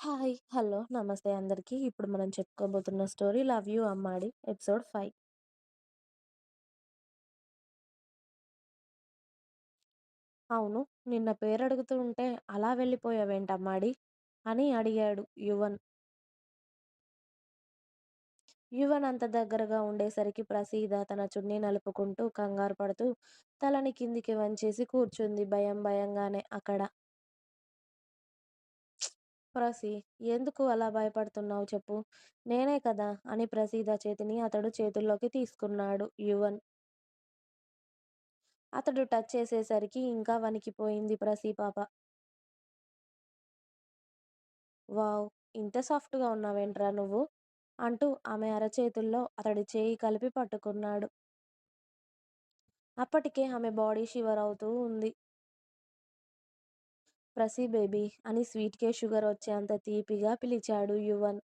Hi. Hello. నమస్తే అందరికి. ఇప్పుడు మనం చెప్పుకోబోతున్న story 'love you Ammadi' episode five అవును. నిన్న పేరడుగుతూ ఉంటే అలా వెళ్ళిపోయావేంటమ్మాడి? అని అడిగాడు యువన్. యువన్ అంత దగ్గరగా ఉండేసరికి ప్రసీద తన చున్నీ నలుపుకుంటూ కంగారు పడుతూ తలని కిందికి వంచేసి కూర్చుంది భయం భయంగానే అక్కడ. ప్రసి ఎందుకు అలా భయపడుతున్నావు చెప్పు. నేనే కదా! అని ప్రసీద చేతిని అతడు చేతుల్లోకి తీసుకున్నాడు యువన్. అతడు టచ్ చేసేసరికి ఇంకా వణికిపోయింది ప్రసీపాప. వావ్! ఇంత సాఫ్ట్గా ఉన్నావేంట్రా నువ్వు? అంటూ ఆమె అరచేతుల్లో అతడి చేయి కలిపి పట్టుకున్నాడు. అప్పటికే ఆమె బాడీ షివర్ అవుతూ ఉంది. ప్రసీ బేబీ అని స్వీట్ కే షుగర్ వచ్చేంత తీపిగా పిలిచాడు యువన్.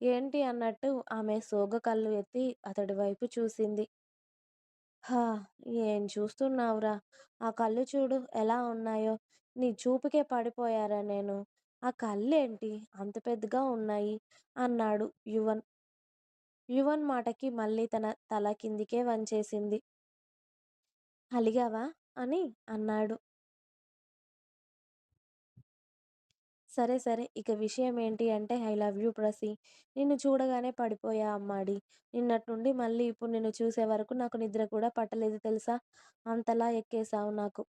ఏంటి అన్నట్టు ఆమె సోగ కళ్ళు ఎత్తి అతడి వైపు చూసింది. హా! ఏం చూస్తున్నావురా? ఆ కళ్ళు చూడు ఎలా ఉన్నాయో? నీ చూపుకే పడిపోయారా నేను? ఆ కళ్ళేంటి అంత పెద్దగా ఉన్నాయి? అన్నాడు యువన్. యువన్ మాటకి మళ్ళీ తన తల కిందికే వంచేసింది. అలిగావా? అని అన్నాడు. సరే సరే ఇక విషయం ఏంటి అంటే ఐ లవ్ యూ ప్రసీ. నిన్ను చూడగానే పడిపోయా అమ్మాడి. నిన్నట్నుండి మళ్ళీ ఇప్పుడు నిన్ను చూసే వరకు నాకు నిద్ర కూడా పట్టలేదు తెలుసా? అంతలా ఎక్కేశావు నాకు.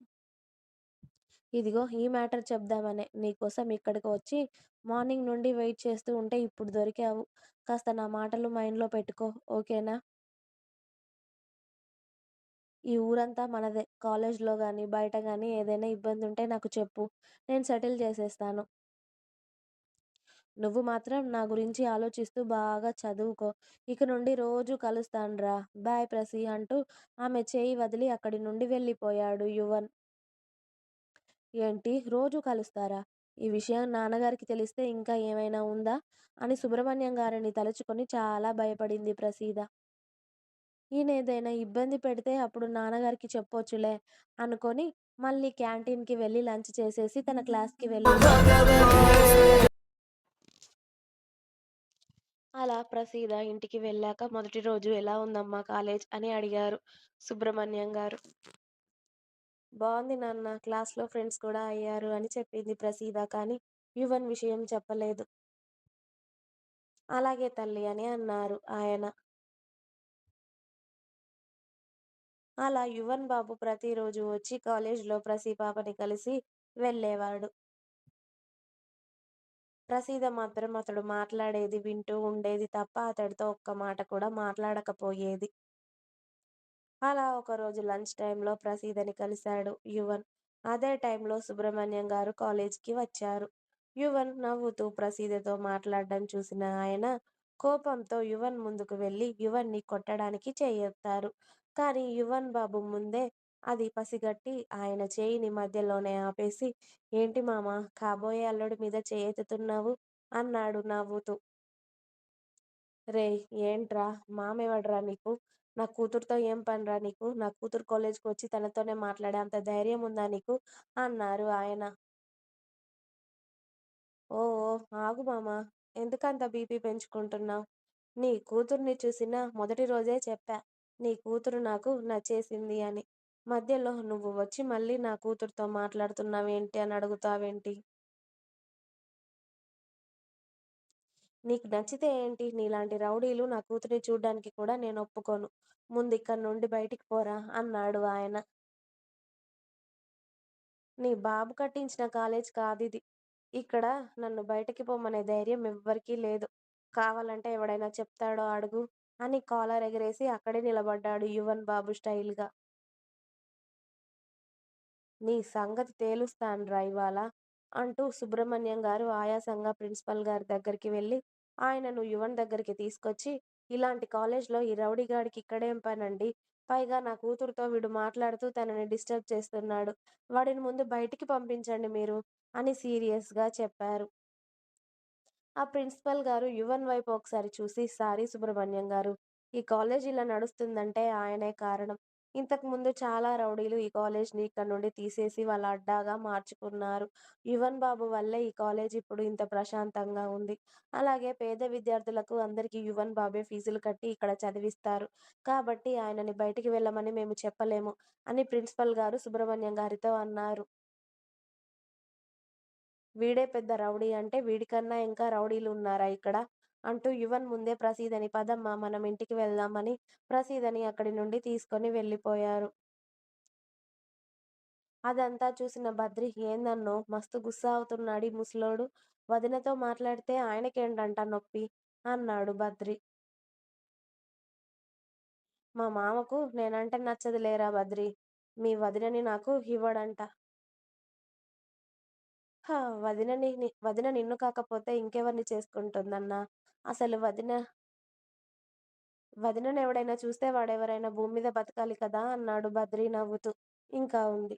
ఇదిగో ఈ మ్యాటర్ చెప్దామనే నీకోసం ఇక్కడికి వచ్చి మార్నింగ్ నుండి వెయిట్ చేస్తూ ఉంటే ఇప్పుడు దొరికావు. కాస్త నా మాటలు మైండ్లో పెట్టుకో ఓకేనా? ఈ ఊరంతా మనదే. కాలేజ్‌లో గానీ, బయట గానీ ఏదైనా ఇబ్బందుంటే నాకు చెప్పు. నేను సెటిల్ చేసేస్తాను. నువ్వు మాత్రం నా గురించి ఆలోచిస్తూ బాగా చదువుకో. ఇక నుండి రోజూ కలుస్తానురా. బాయ్ ప్రసీ అంటూ ఆమె చేయి వదిలి అక్కడి నుండి వెళ్ళిపోయాడు యువన్. ఏంటి రోజూ కలుస్తారా? ఈ విషయం నాన్నగారికి తెలిస్తే ఇంకా ఏమైనా ఉందా? అని సుబ్రహ్మణ్యం గారిని తలుచుకొని చాలా భయపడింది ప్రసీద. ఈయనేదైనా ఇబ్బంది పెడితే అప్పుడు నాన్నగారికి చెప్పొచ్చులే అనుకొని మళ్ళీ క్యాంటీన్‌కి వెళ్ళి లంచ్ చేసేసి తన క్లాస్‌కి వెళ్ళి అలా ప్రసీద ఇంటికి వెళ్ళాక మొదటి రోజు ఎలా ఉందమ్మా కాలేజ్ అని అడిగారు సుబ్రహ్మణ్యం గారు. బాగుంది నాన్న. క్లాస్‌లో ఫ్రెండ్స్ కూడా అయ్యారు అని చెప్పింది ప్రసీద కానీ యువన్ విషయం చెప్పలేదు. అలాగే తల్లి అని అన్నారు ఆయన. అలా యువన్ బాబు ప్రతిరోజు వచ్చి కాలేజ్‌లో ప్రసీ పాపని కలిసి వెళ్ళేవాడు. ప్రసీద మాత్రం అతడు మాట్లాడేది వింటూ ఉండేది తప్ప అతడితో ఒక్క మాట కూడా మాట్లాడకపోయేది. అలా ఒకరోజు లంచ్ టైంలో ప్రసీదని కలిశాడు యువన్. అదే టైంలో సుబ్రహ్మణ్యం గారు కాలేజీకి వచ్చారు. యువన్ నవ్వుతూ ప్రసీదతో మాట్లాడడం చూసిన ఆయన కోపంతో యువన్ ముందుకు వెళ్ళి యువన్‌ని కొట్టడానికి చెయ్యెత్తారు. కానీ యువన్ బాబు ముందే అది పసిగట్టి ఆయన చేయిని మధ్యలోనే ఆపేసి ఏంటి మామా కాబోయే అల్లుడి మీద చేయెత్తుతున్నావు అన్నాడు నవ్వుతూ. రే ఏంట్రా? మామేవడ్రా నీకు? నా కూతురుతో ఏం పనిరా నీకు? నా కూతురు కాలేజ్‌కి వచ్చి తనతోనే మాట్లాడే అంత ధైర్యం ఉందా నీకు? అన్నారు ఆయన. ఓ ఓ ఆగు మామా! ఎందుకంత బీపీ పెంచుకుంటున్నావు నీ కూతుర్ని చూసిన మొదటి రోజే చెప్పా నీ కూతురు నాకు నచ్చేసింది అని. మధ్యలో నువ్వు వచ్చి మళ్ళీ నా కూతురుతో మాట్లాడుతున్నావేంటి అని అడుగుతావేంటి? నీకు నచ్చితే ఏంటి? నీలాంటి రౌడీలు నా కూతురిని చూడ్డానికి కూడా నేను ఒప్పుకోను ముందు ఇక్కడి నుండి బయటికి పోరా! అన్నాడు ఆయన. నీ బాబు కట్టించిన కాలేజ్ కాదు ఇది ఇక్కడ నన్ను బయటికి పొమ్మనే ధైర్యం ఎవ్వరికీ లేదు. కావాలంటే ఎవడైనా చెప్తాడో అడుగు అని కాలర్ ఎగరేసి అక్కడే నిలబడ్డాడు యువన్ బాబు స్టైల్‌గా. నీ సంగతి తేలుస్తాన్రా ఇవాళ అంటూ సుబ్రహ్మణ్యం గారు ఆయాసంగా ప్రిన్సిపల్ గారి దగ్గరికి వెళ్ళి ఆయనను యువన్ దగ్గరికి తీసుకొచ్చి ఇలాంటి కాలేజ్‌లో ఈ రౌడీగాడికి ఇక్కడేం పనండి? పైగా నా కూతురుతో వీడు మాట్లాడుతూ తనని డిస్టర్బ్ చేస్తున్నాడు. వాడిని ముందు బయటికి పంపించండి మీరు అని సీరియస్‌గా చెప్పారు. ఆ ప్రిన్సిపల్ గారు యువన్ వైపు ఒకసారి చూసి సారీ సుబ్రహ్మణ్యం గారు. ఈ కాలేజ్ ఇలా నడుస్తుందంటే ఆయనే కారణం. ఇంతకు ముందు చాలా రౌడీలు ఈ కాలేజ్‌ని ఇక్కడ నుండి తీసేసి వాళ్ళ అడ్డాగా మార్చుకున్నారు. యువన్ బాబు వల్లే ఈ కాలేజ్ ఇప్పుడు ఇంత ప్రశాంతంగా ఉంది. అలాగే పేద విద్యార్థులకు అందరికీ యువన్ బాబే ఫీజులు కట్టి ఇక్కడ చదివిస్తారు. కాబట్టి ఆయనని బయటికి వెళ్ళమని మేము చెప్పలేము అని ప్రిన్సిపల్ గారు సుబ్రహ్మణ్యం గారితో అన్నారు. వీడే పెద్ద రౌడీ అంటే వీడికన్నా ఇంకా రౌడీలు ఉన్నారా ఇక్కడ? అంటూ యువన్ ముందే ప్రసీదని పదమ్మా మనం ఇంటికి వెళ్దాం అని ప్రసీదని అక్కడి నుండి తీసుకొని వెళ్ళిపోయారు. అదంతా చూసిన బద్రి ఏందన్నో మస్తు గుస్సా అవుతున్నాడీ ముసలోడు. వదినతో మాట్లాడితే ఆయనకేంటంట నొప్పి? అన్నాడు బద్రి. మా మామకు నేనంటే నచ్చదులేరా బద్రి మీ వదినని నాకు ఇవ్వడంట. వదిన వదినని వదిన నిన్ను కాకపోతే ఇంకెవరిని చేసుకుంటుందన్నా? అసలు వదిన వదిననెవడైనా చూస్తే వాడెవరైనా భూమ్మీద బతకాలి కదా అన్నాడు బద్రి నవ్వుతూ. ఇంకా ఉంది.